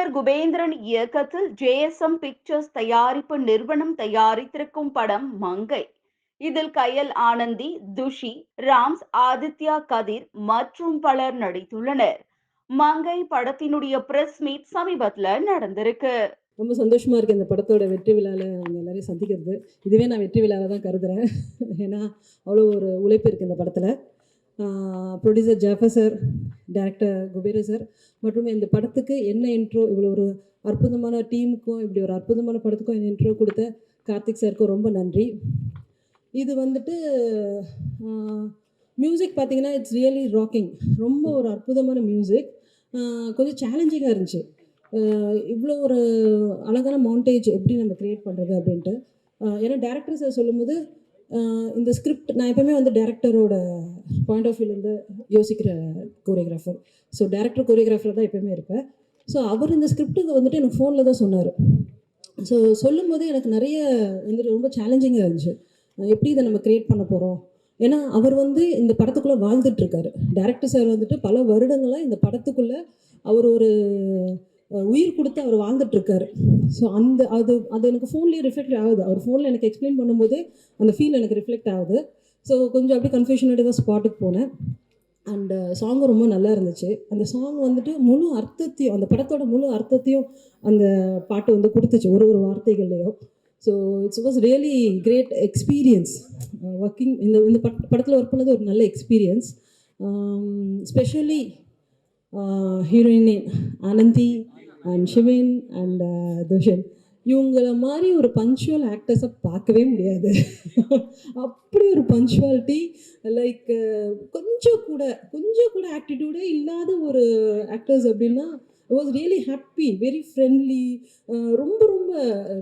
இயக்குனர் குபேந்திரன் இயக்கத்தில் JSM pictures தயாரிப்பு நிறுவனம் தயாரித்திருக்கும் படம் மங்கை. இதில் கயல் ஆனந்தி துஷி ராம்ஸ் ஆதித்யா கதிர் மற்றும் பலர் நடித்துள்ளனர். மங்கை படத்தினுடைய பிரஸ் மீட் சமீபத்துல நடந்திருக்கு. ரொம்ப சந்தோஷமாக இருக்குது இந்த படத்தோட வெற்றி விழாவில் அவங்க எல்லாரையும் சந்திக்கிறது. இதுவே நான் வெற்றி விழாவை தான் கருதுகிறேன் ஏன்னா அவ்வளோ ஒரு உழைப்பு இருக்குது இந்த படத்தில். Producer Jafar sir director Kubera sir மற்றும் இந்த படத்துக்கு என்ன இன்ட்ரோ இவ்வளோ ஒரு அற்புதமான டீமுக்கும் இப்படி ஒரு அற்புதமான படத்துக்கும் இந்த இன்ட்ரோ கொடுத்த கார்த்திக் சாருக்கும் ரொம்ப நன்றி. இது வந்துட்டு மியூசிக் பார்த்தீங்கன்னா இட்ஸ் ரியலி ராக்கிங் ரொம்ப ஒரு அற்புதமான மியூசிக் கொஞ்சம் சேலஞ்சிங்காக இருந்துச்சு. இவ்வளோ ஒரு அழகான மவுண்டேஜ் எப்படி நம்ம க்ரியேட் பண்ணுறது அப்படின்ட்டு. ஏன்னா டேரக்டர் சார் சொல்லும்போது இந்த ஸ்கிரிப்ட் நான் எப்போவுமே வந்து டேரக்டரோட பாயிண்ட் ஆஃப் வியூலேருந்து யோசிக்கிற கோரியோகிராஃபர் ஸோ டேரக்டர் கோரியோகிராஃபர் தான் எப்போயுமே இருப்பேன். ஸோ அவர் இந்த ஸ்கிரிப்ட்டுக்கு வந்துட்டு எனக்கு ஃபோனில் தான் சொன்னார். ஸோ சொல்லும் போது எனக்கு நிறைய வந்துட்டு ரொம்ப சேலஞ்சிங்காக இருந்துச்சு. எப்படி இதை நம்ம க்ரியேட் பண்ண போகிறோம் ஏன்னா அவர் வந்து இந்த படத்துக்குள்ளே வாழ்ந்துட்டுருக்காரு டேரக்டர் சார் வந்துட்டு பல வருடங்களாக இந்த படத்துக்குள்ளே அவர் ஒரு உயிர் கொடுத்து அவர் வாழ்ந்துட்டுருக்காரு. ஸோ அந்த அது அது எனக்கு ஃபோன்லேயே ரிஃப்ளெக்ட் ஆகுது. அவர் ஃபோனில் எனக்கு எக்ஸ்பிளைன் பண்ணும்போது அந்த ஃபீல் எனக்கு ரிஃப்ளெக்ட் ஆகுது. ஸோ கொஞ்சம் அப்படியே கன்ஃபியூஷனோட தான் ஸ்பாட்டுக்கு போனேன். அண்டு சாங்கும் ரொம்ப நல்லா இருந்துச்சு. அந்த சாங் வந்துட்டு முழு அர்த்தத்தையும் அந்த படத்தோட முழு அர்த்தத்தையும் அந்த பாட்டு வந்து கொடுத்துச்சு ஒரு ஒரு வார்த்தைகள்லையும். So it's was really great experience working இந்த இந்த பட் படத்தில் ஒர்க் பண்ணது ஒரு நல்ல experience specially heroine Anandhi and Shivin and Thushan இவங்கள மாதிரி ஒரு பஞ்சுவல் ஆக்டர்ஸை பார்க்கவே முடியாது. அப்படி ஒரு பஞ்சுவாலிட்டி லைக் கொஞ்சம் கூட கொஞ்சம் கூட ஆட்டிடியூடே இல்லாத ஒரு ஆக்டர்ஸ் அப்படின்னா was really happy very friendly ரொம்ப ரொம்ப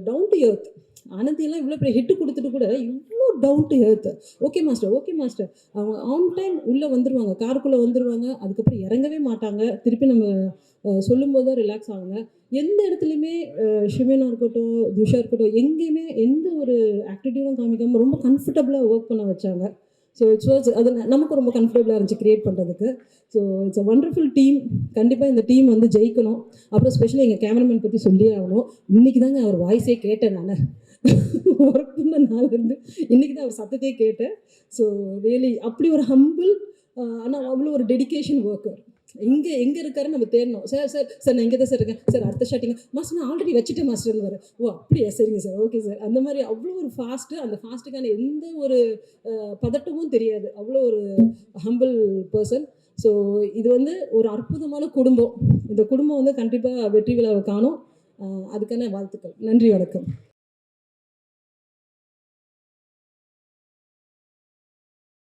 டவுன் டு எர்த் ஆனந்தியெல்லாம் இவ்வளோ பெரிய ஹிட்டு கொடுத்துட்டு கூட இவ்வளோ down to earth okay master okay master அவங்க ஆன் டைம் உள்ளே வந்துடுவாங்க காருக்குள்ளே வந்துடுவாங்க அதுக்கப்புறம் இறங்கவே மாட்டாங்க. திருப்பி நம்ம சொல்லும்போது தான் ரிலாக்ஸ் ஆகுங்க. எந்த இடத்துலையுமே ஷிமேனாக இருக்கட்டும் துஷா இருக்கட்டும் எங்கேயுமே எந்த ஒரு ஆக்டிவிட்டியும் காமிக்காமல் ரொம்ப கம்ஃபர்டபுளாக ஒர்க் பண்ண வச்சாங்க. ஸோ இட்ஸ் வாஸ் அது நமக்கு ரொம்ப கம்ஃபர்டபுளாக இருந்துச்சு க்ரியேட் பண்ணுறதுக்கு so it's a wonderful team கண்டிப்பாக இந்த டீம் வந்து ஜெயிக்கணும். அப்புறம் ஸ்பெஷலி எங்கள் கேமராமேன் பற்றி சொல்லியே ஆகணும். இன்றைக்கி தாங்க அவர் வாய்ஸே கேட்டேன் நான். ஒர்க் பண்ண நாள்லேருந்து இன்றைக்கி தான் அவர் சத்தத்தையே கேட்டேன். ஸோ ரியலி அப்படி ஒரு ஹம்பிள் ஆனால் அவ்வளோ ஒரு டெடிக்கேஷன் ஒர்க்கர் இங்கே எங்கே இருக்காருன்னு நம்ம தேடணும். சார் சார் சார் நான் இங்கே தான் சார் இருக்கேன். சார் அடுத்த ஷாட்டிங் மாஸ்டர் நான் ஆல்ரெடி வச்சுட்டேன் மாஸ்டர் வர ஓ அப்படியா? சரிங்க சார். Okay sir. அந்த மாதிரி அவ்வளோ ஒரு ஃபாஸ்ட்டு அந்த ஃபாஸ்ட்டுக்கான எந்த ஒரு பதட்டமும் தெரியாது. அவ்வளோ ஒரு ஹம்பிள் பர்சன் ஸோ இது வந்து ஒரு அற்புதமான குடும்பம். இந்த குடும்பம் வந்து கண்டிப்பாக வெற்றி விழாவை காணும். அதுக்கான வாழ்த்துக்கள். நன்றி வணக்கம்.